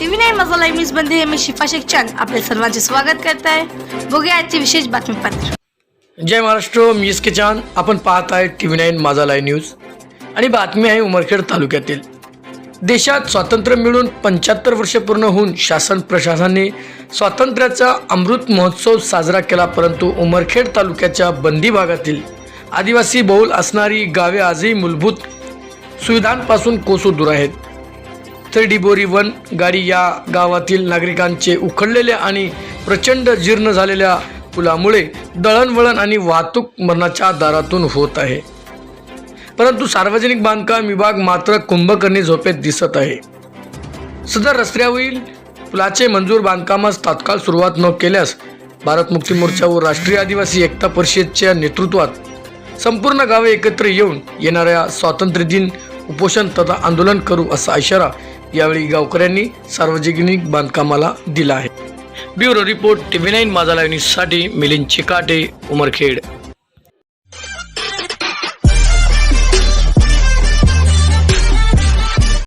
TV नाही माझा live न्यूजमध्ये मी शिफा शेख आपल्या सर्वांचे स्वागत करत आहे बघूया आजची विशेष बातमीपत्र. जय महाराष्ट्र मी एस के चांद आपण पाहत आहे T V nine Majha live news. आणि बातमी आहे उमरखेड तालुक्यातील. देशात स्वातंत्र्य मिळून पंच्याहत्तर वर्ष पूर्ण होऊन शासन प्रशासनाने स्वातंत्र्याचा अमृत महोत्सव साजरा केला परंतु उमरखेड तालुक्याच्या बंदी भागातील आदिवासी बहुल असणारी गावे आजही मूलभूत सुविधांपासून कोसो दूर आहेत. तर डिबोरी वन गाडी या गावातील नागरिकांचे उखडलेल्या आणि प्रचंड जीर्ण झालेल्या पुलामुळे दळणवळण आणि वाहतूक मरणाच्या दारातून होत आहे. परंतु सार्वजनिक बांधकाम विभाग मात्र कुंभकर्णी झोपेत दिसत आहे. सदर रस्त्यावरील पुलाचे मंजूर बांधकामास तात्काळ सुरुवात न केल्यास भारत मुक्ती मोर्चा व राष्ट्रीय आदिवासी एकता परिषदच्या नेतृत्वात संपूर्ण गावे एकत्र येऊन येणाऱ्या स्वातंत्र्य दिन उपोषण तथा आंदोलन करू असा इशारा यावेळी गावकऱ्यांनी सार्वजनिक बांधकामाला दिला आहे. Bureau report T V nine Majha live न्यूजसाठी मिलिंद चिकाटे उमरखेड.